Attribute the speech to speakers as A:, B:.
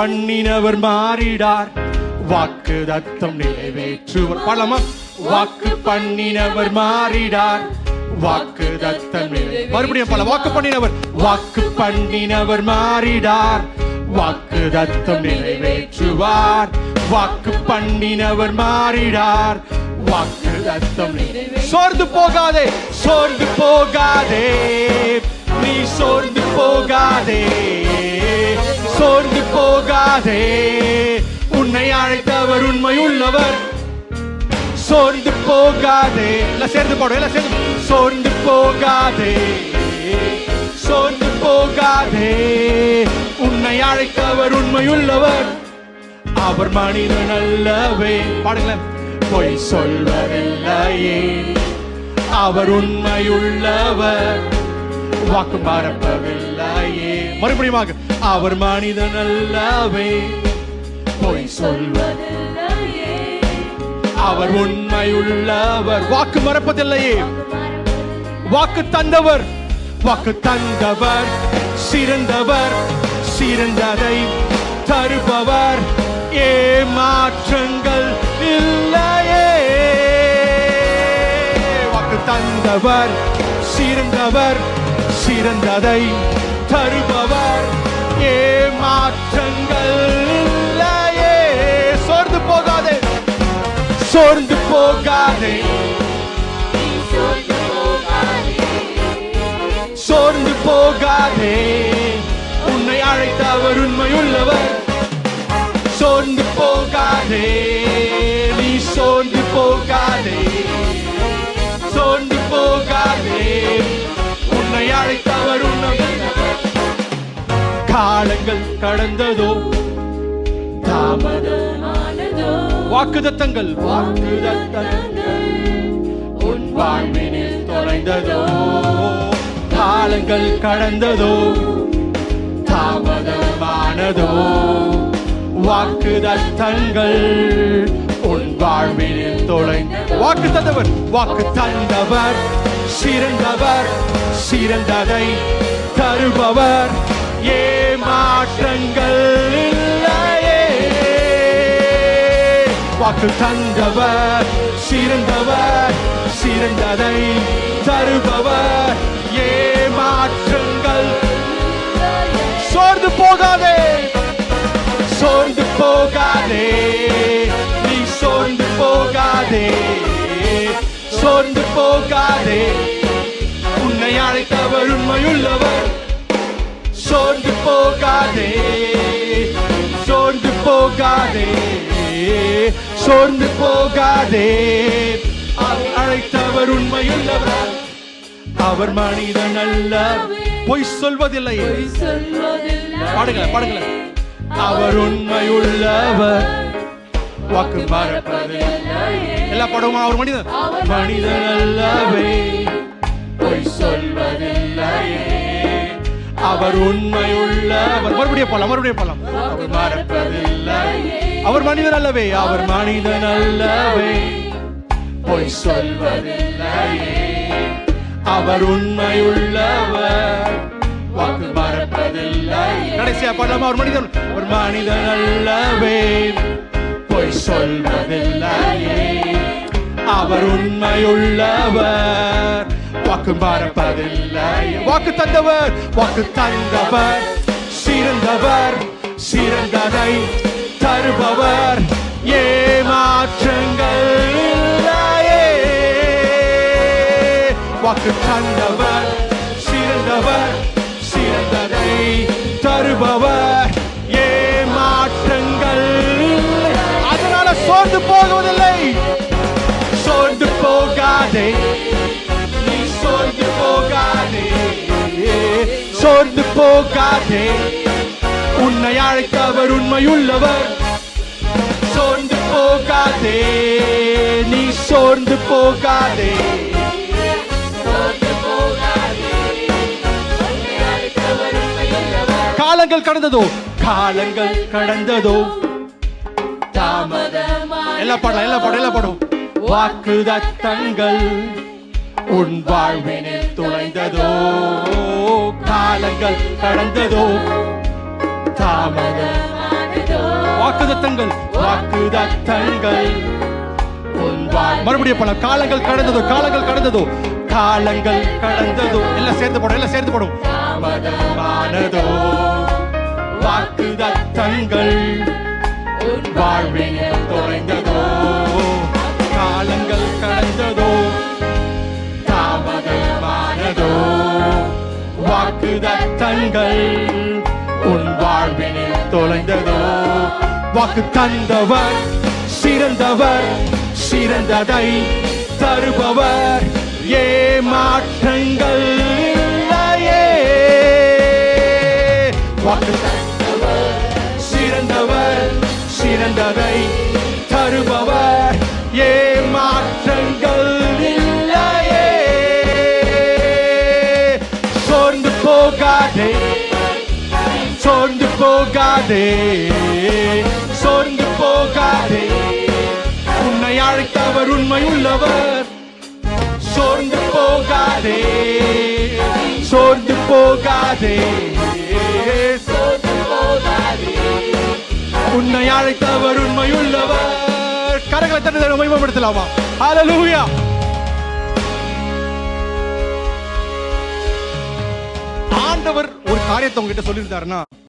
A: பண்ணினவர் மாறிடார். வாக்கு தத்தம் நிறைவேற்றுவர். பழமா வாக்கு பண்ணினவர் மாறிடார். வாக்கு தத்தம் மறுபடியும் பல வாக்கு பண்ணினவர். வாக்கு பண்ணினவர் மாறிடார். வாக்கு தத்தம் நிறைவேற்றுவார். வாக்கு பண்ணினவர் மாறிடார். வாக்கு தத்தம் சோர்ந்து போகாதே. சோர்ந்து போகாதே. நீ சோர்ந்து போகாதே. சோர்ந்து போகாதே. உன்னை அழைத்தவர் உண்மை உள்ளவர் சோர்ந்து போகாதே. எல்லாம் சேர்ந்து போடும் எல்லாம் சேர்ந்து சோர்ந்து போகாதே. சோர்ந்து போகாதே. உன்னை அழைத்தவர் உண்மையுள்ளவர். அவர் மனிதன் அல்லவே. பாடுங்களேன். பொய் சொல்வதில்லையே. அவர் உண்மையுள்ளவர். வாக்கு மறப்பவில்லையே. மறுபடியும் அவர் மனிதன் அல்லவே பொய் சொல்வதில்லையே. அவர் உண்மையுள்ளவர். வாக்கு மறப்பதில்லையே. வாக்கு தந்தவர். வாக்கு தந்தவர். சிறந்தவர். சிறந்ததை தருபவர். ஏமாற்றங்கள் இல்லையே. வாக்கு தந்தவர். சிறந்தவர். சிறந்ததை தருபவர். ஏமாற்றங்கள் இல்லையே. சோர்ந்து போகாதே. சோர்ந்து போகாதே. சோர்ந்து போகாதே. உன்னை அழைத்தவர் உண்மையுள்ளவர். சோர்ந்து போகாதே. காலங்கள் கடந்ததோ? தாமதமானதோ? வாக்குதத்தங்கள் வாக்குதத்தங்கள் உன் வாழ்வினில் தொலைந்ததோ? காலங்கள் கடந்ததோ? தாமதமானதோ? வாக்குதத்தங்கள் உன் வாழ்வினில் தொலைந்த வாக்கு தந்தவர் வாக்கு தந்தவர் சிறந்தவர் சிறந்ததை தருபவர். ஏமாற்றங்கள் வாக்கு தந்தவர் சிறந்தவர் சிறந்ததை தருபவர். ஏமாற்றுங்கள் சோர்ந்து போகாதே. சோர்ந்து போகாதே. நீ சோர்ந்து போகாதே. சோர்ந்து போகாதே. உன்னை அழைத்தவர் உண்மையுள்ளவர். சோர்ந்து போகாதே. சோர்ந்து போகாதே. சோர்ந்து போகாதே. அவர் அழைத்தவர் உண்மையுள்ளவர் அவர் மனிதன் அல்ல. பொய் சொல்வதில்லை. பாடுங்களேன் பாடுங்களேன். அவர் உண்மையுள்ளவர். வாக்கு மறப்பதில்லை எல்லா படமும் அவர் மனிதன். மனிதன் அல்லவே. பொய் சொல்வதில்லையே. அவர் உண்மை உண்மையுள்ளவர் மறுபடியும் போலாம் மறுபடியும் போலாம். அவர் மறப்பதில்லை அவர் மனிதன் அல்லவே அவர் மனிதன் அல்லவே. பொய் சொல்வதில்லை அவர் உண்மை உள்ளவர் வாக்கு மறப்பதில்லை கடைசியா பாடலாமா அவர் மனிதன் ஒரு மனிதன் அல்லவே. பொய் சொல்வதில்லை அவர் உண்மையுள்ளவர். வாக்கு மறப்பதில்லை. வாக்கு தந்தவர் வாக்கு தந்தவர் சிறந்தவர் சிறந்ததை தருபவர். ஏமாற்றங்கள் இல்லையே. வாக்கு தந்த போகாதே. உன்னை அழைத்தவர் உண்மையுள்ளவர். சோர்ந்து போகாதே. நீ சோர்ந்து போகாதே. காலங்கள் கடந்ததோ? காலங்கள் கடந்ததோ? எல்லா பாடம் எல்லா பாடம் எல்லா பாடம் வாக்கு தத்தங்கள் உன் வாழ்வினில் துளைந்ததோ காலங்கள் கடந்ததோ தாமதம் வாக்குதத்தங்கள். வாக்குதத்தங்கள். மறுபடியும் பல காலங்கள் கடந்ததோ காலங்கள் கடந்ததோ காலங்கள் கடந்ததோ. எல்லாம் சேர்ந்து போடும் எல்லாம் சேர்ந்து போடும் தாமதமானதோ. வாக்குதத்தங்கள். கண்கள் உன் வாழ்வினில் தொலைந்ததோ? வாக்கு தந்தவர் சிறந்தவர் சிறந்ததை தருபவர். ஏமாற்றங்கள் இல்லையே. வாக்கு போகாதே சோர்ந்து போகாதே. உன்னை அழைத்தவர் உண்மை உள்ளவர். சோர்ந்து போகாதே சோர்ந்து போகாதே. சோர்ந்து போகாதே உன்னை அழைத்தவர் உண்மை உள்ளவர். கரங்களை தட்டு மகிமைப்படுத்தலாமா? ஹalleluya ஆண்டவர் ஒரு காரியத்தை உங்ககிட்ட சொல்லியிருந்தாருன்னா